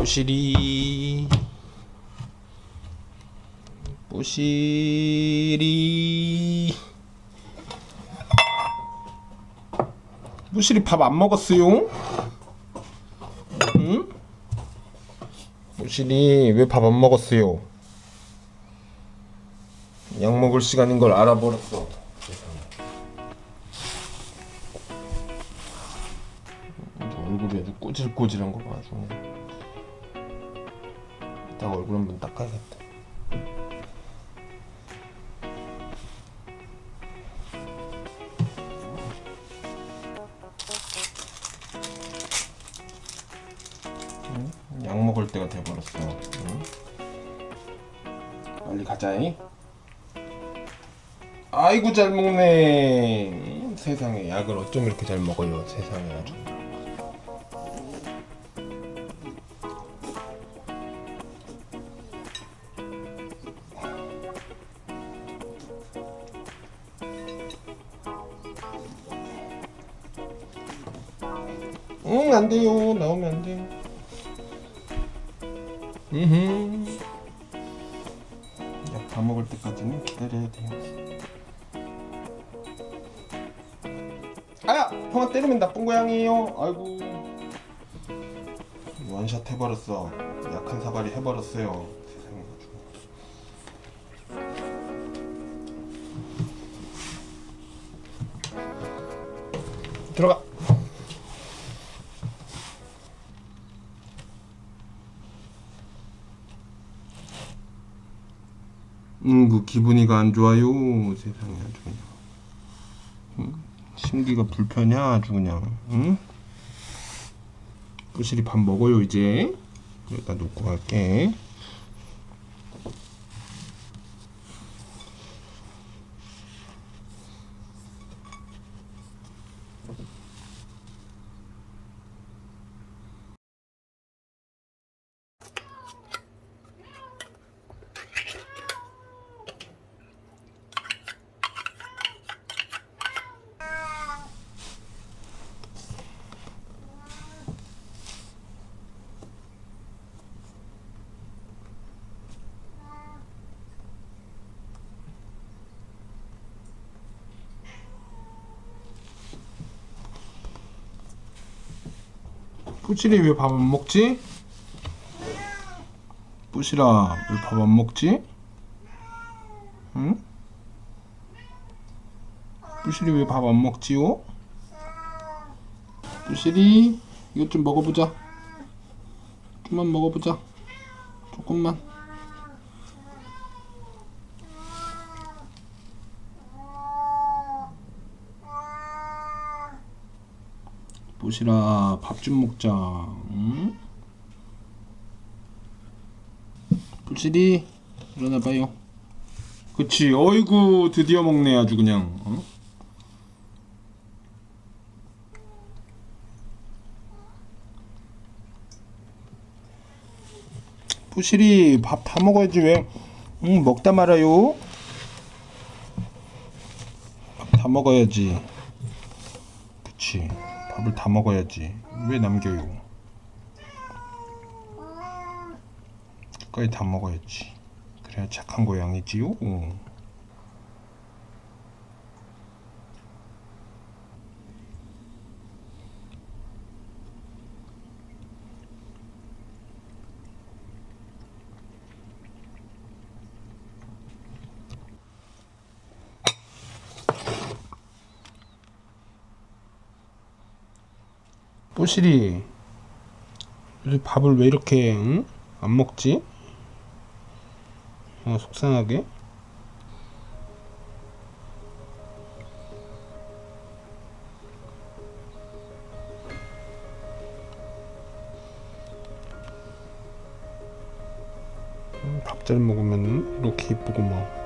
뽀시리 뽀시리 뽀시리 밥 안 먹었어요? 응? 뽀시리 왜 밥 안 먹었어요? 약 먹을 시간인 걸 알아버렸어 얼굴이 아주 꼬질꼬질한 거 봐, 아 주. 이따가 얼굴 한번 닦아야겠다. 응? 약 먹을 때가 돼버렸어. 응? 빨리 가자이. 아이고 잘 먹네. 음, 세상에 약을 어쩜 이렇게 잘 먹어요. 세상에 아주. 응, 안 돼요. 나오면 안 돼요. 음. 약다 먹을 때까지는 기다려야 돼요. 아야! 형아 때리면 나쁜 고양이에요. 아이고. 원샷 해버렸어. 약한 사발이 해버렸어요. 세상에 가지고. 들어가. 음, 그 기분이가 안 좋아요. 세상에 아주 그냥. 응? 심기가 불편해 아주 그냥. 응? 부실이 밥 먹어요 이제. 여기다 놓고 갈게. 부실이 왜 밥 안 먹지? 부실아 왜 밥 안 먹지? 응? 부실이 왜 밥 안 먹지요? 부실이 이것 좀 먹어보자. 좀만 먹어보자. 조금만. 보시라 밥 좀 먹자. 응? 부실이 일어나봐요. 그치. 어이구 드디어 먹네 아주 그냥. 어? 부실이 밥 다 먹어야지 왜? 응 먹다 말아요. 밥 다 먹어야지. 그치. 밥을 다 먹어야지. 왜 남겨요? 끝까지 다 먹어야지. 그래야 착한 고양이지요. 뽀실이 요새 밥을 왜 이렇게 응? 안 먹지? 어, 속상하게 밥 잘 먹으면 이렇게 이쁘고 막